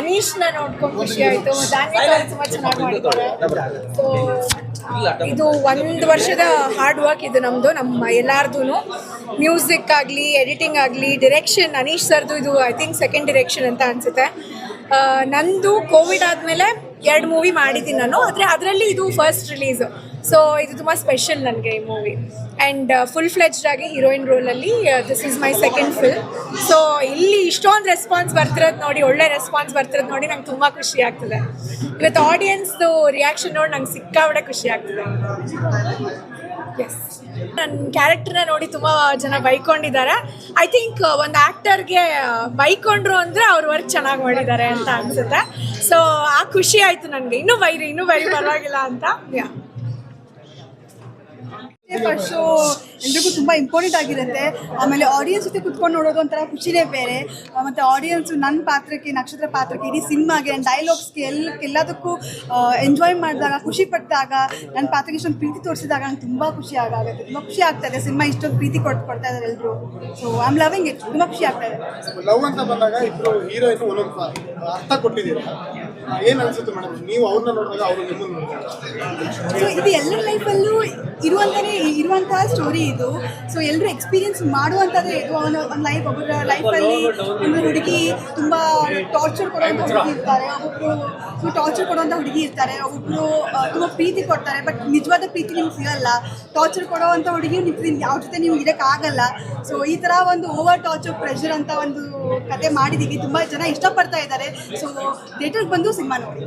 ಅನೀಶ್ನ ನೋಡ್ಕೊಂಡು ಖುಷಿ ಆಯ್ತು. ಧಾನ್ಯಗಳು ತುಂಬಾ ಚೆನ್ನಾಗಿ ಮಾಡಿದ್ದಾರೆ. ಸೊ ಇದು ಒಂದು ವರ್ಷದ ಹಾರ್ಡ್ ವರ್ಕ್ ಇದು ನಮ್ಮದು ನಮ್ಮ ಎಲ್ಲಾರ್ದು ಮ್ಯೂಸಿಕ್ ಆಗಲಿ ಎಡಿಟಿಂಗ್ ಆಗಲಿ ಡಿರೆಕ್ಷನ್ ಅನೀಶ್ ಸರ್ದು ಇದು ಐ ಥಿಂಕ್ ಸೆಕೆಂಡ್ ಡಿರೆಕ್ಷನ್ ಅಂತ ಅನಿಸುತ್ತೆ. ನಂದು ಕೋವಿಡ್ ಆದಮೇಲೆ ಎರಡು ಮೂವಿ ಮಾಡಿದ್ದೀನಿ ನಾನು, ಆದರೆ ಅದರಲ್ಲಿ ಇದು ಫಸ್ಟ್ ರಿಲೀಸು ಸೊ ಇದು ತುಂಬ ಸ್ಪೆಷಲ್ ನನಗೆ ಈ ಮೂವಿ. ಆ್ಯಂಡ್ ಫುಲ್ ಫ್ಲೆಜ್ಡ್ ಆಗಿ heroine ರೋಲಲ್ಲಿ this is my second film so ಇಲ್ಲಿ ಇಷ್ಟೊಂದು ರೆಸ್ಪಾನ್ಸ್ ಬರ್ತಿರೋದು ನೋಡಿ, ಒಳ್ಳೆ ರೆಸ್ಪಾನ್ಸ್ ಬರ್ತಿರೋದು ನೋಡಿ ನಂಗೆ ತುಂಬ ಖುಷಿ ಆಗ್ತದೆ. ಇವತ್ತು ಆಡಿಯನ್ಸ್ದು ರಿಯಾಕ್ಷನ್ ನೋಡಿ ನಂಗೆ ಸಿಕ್ಕಾಬಡೆ ಖುಷಿ ಆಗ್ತದೆ. ಎಸ್ ನನ್ನ ಕ್ಯಾರೆಕ್ಟರ್ನ ನೋಡಿ ತುಂಬ ಜನ ಬೈಕೊಂಡಿದ್ದಾರೆ. ಐ ಥಿಂಕ್ ಒಂದು ಆ್ಯಕ್ಟರ್ಗೆ ಬೈಕೊಂಡ್ರು ಅಂದರೆ ಅವ್ರ ವರ್ಕ್ ಚೆನ್ನಾಗಿ ಮಾಡಿದ್ದಾರೆ ಅಂತ ಅನಿಸುತ್ತೆ. ಸೊ ಆ ಖುಷಿ ಆಯಿತು ನನಗೆ. ಇನ್ನೂ ಬೈರಿ ಇನ್ನೂ ಬೈರಿ, ಪರವಾಗಿಲ್ಲ ಅಂತ. ಯಾ ಶೋ ಎಲ್ರಿಗೂ ತುಂಬ ಇಂಪಾರ್ಟೆಂಟ್ ಆಗಿರುತ್ತೆ. ಆಮೇಲೆ ಆಡಿಯನ್ಸ್ ಜೊತೆ ಕುತ್ಕೊಂಡು ನೋಡೋದು ಒಂಥರ ಖುಷಿನೇ ಬೇರೆ. ಮತ್ತೆ ಆಡಿಯನ್ಸು ನನ್ನ ಪಾತ್ರಕ್ಕೆ ನಕ್ಷತ್ರ ಪಾತ್ರಕ್ಕೆ ಇಡೀ ಸಿನಿಮಾಗೆ ಡೈಲಾಗ್ಸ್ಗೆ ಎಲ್ಲ ಎಲ್ಲದಕ್ಕೂ ಎಂಜಾಯ್ ಮಾಡಿದಾಗ ಖುಷಿ ಪಟ್ಟಾಗ ನನ್ನ ಪಾತ್ರಕ್ಕೆ ಇಷ್ಟೊಂದು ಪ್ರೀತಿ ತೋರಿಸಿದಾಗ ನಂಗೆ ತುಂಬ ಖುಷಿ ಆಗುತ್ತೆ. ತುಂಬ ಖುಷಿ ಆಗ್ತದೆ ಸಿನಿಮಾ ಇಷ್ಟೊಂದು ಪ್ರೀತಿ ಕೊಟ್ಟು ಕೊಡ್ತಾ ಇದ್ದಾರೆ ಎಲ್ಲರೂ so I am loving it ತುಂಬ ಖುಷಿ ಆಗ್ತಾ ಇದೆ. ಲವ್ ಅಂತ ಬಂದಾಗ ಇಬ್ಬರು ಹೀರೋಯಿನ್ ಒಂದೊಂದು ಅರ್ಥ ಕೊಟ್ಟಿದ್ದೀರಾ? ಏನ್ ಅನ್ಸುತ್ತೆ ಮೇಡಮ್ ನೀವು ಅವ್ರನ್ನ ನೋಡಿದಾಗ ಅವರು ನಿಮ್ಮನ್ನ ನೋಡಿದಾಗ ಸೊ ಇದು ಎಲ್ಲರ ಲೈಫಲ್ಲೂ ಇರುವಂತಾನೆ ಇರುವಂತಹ ಸ್ಟೋರಿ ಇದು. ಸೊ ಎಲ್ಲರೂ ಎಕ್ಸ್ಪೀರಿಯನ್ಸ್ ಮಾಡುವಂಥದ್ದೇ ಇದು. ಅವನ ಒಂದು ಲೈಫ್ ಒಬ್ಬರ ಲೈಫಲ್ಲಿ ಒಂದು ಹುಡುಗಿ ತುಂಬ ಟಾರ್ಚರ್ ಕೊಡುವಂತ ಹುಡುಗಿ ಇರ್ತಾರೆ. ಒಬ್ಬರು ಟಾರ್ಚರ್ ಕೊಡುವಂತ ಹುಡುಗಿ ಇರ್ತಾರೆ. ಒಬ್ರು ಆ, ತುಂಬ ಪ್ರೀತಿ ಕೊಡ್ತಾರೆ. ಬಟ್ ನಿಜವಾದ ಪ್ರೀತಿ ನಿಮ್ಗೆ ಸಿಗಲ್ಲ. ಟಾರ್ಚರ್ ಕೊಡುವಂತ ಹುಡುಗಿ ನಿಮ್ಗೆ ಯಾವ ಜೊತೆ ನೀವು ಇರೋಕ್ಕಾಗಲ್ಲ ಸೊ ಈ ತರ ಒಂದು ಓವರ್ ಟಾರ್ಚರ್ ಪ್ರೆಷರ್ ಅಂತ ಒಂದು ಕತೆ ಮಾಡಿದ್ದೀವಿ ತುಂಬ ಜನ ಇಷ್ಟಪಡ್ತಾ ಇದ್ದಾರೆ. ಸೊ ಥಿಯೇಟರ್ಗೆ ಬಂದು ಸಿನಿಮಾ ನೋಡಿ.